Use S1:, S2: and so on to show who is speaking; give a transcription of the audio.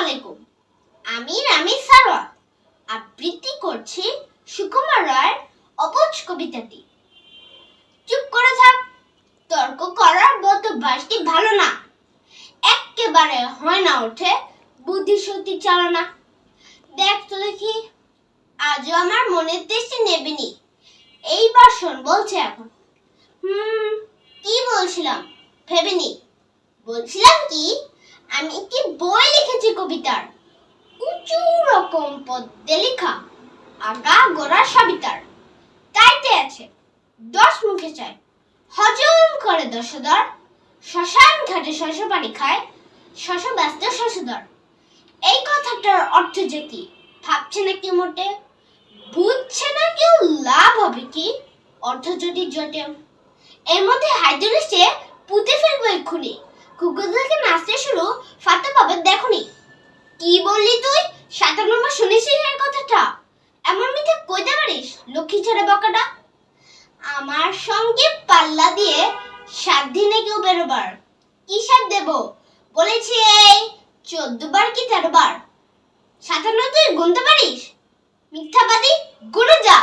S1: আলাইকুম। আমি রামি সারোয়া আবৃত্তি করছি সুকুমার রায়ের অবুজ কবিতাটি। চুপ করে থাক, তর্ক করার মতো বাসটি ভালো না। একেবারে হয় না ওঠে বুদ্ধি শক্তি চালনা। দেখ তো দেখি, আজও আমার মনের তেষ্টি নেবেনি। এইবার শোন বলছে এখন। হুম, কি বলছিলাম? ভেবেনি বলছিলাম কি আমি একটি বই লিখেছি কবিতার। উঁচু রকম পদ্মে লেখা, আগা গোড়া সবই তার তাইতে আছে, দশ মুখে চায় হজম করে দশদর শ্মশান ঘাটে শস্য পানি খায় শস্য ব্যস্ত শশধর। এই কথাটার অর্থ যে কি? ভাবছে না কি মোটে? বুঝছে না কেউ লাভ হবে কি? অর্থ যদি জটে। এর মধ্যে হাইড্রোল এসে পুঁতে ফেলব এক্ষুনি। কুকুর ফাতে পাবে, দেখনি? কি বললি তুই? সাতান্ন নম্বর শুনেছিস এর কথাটা? এমন মিথ্যে কইতে পারিস, লক্ষ্মী ছেড়ে বকাটা? আমার সঙ্গে পাল্লা দিয়ে সাত দিনে কেউ বেরোবার। কি সাত দেব? বলেছি এই চোদ্দ বার কি তেরো বার সাতান্ন তুই গুনতে পারিস? মিথ্যাবাদী গুনে যা।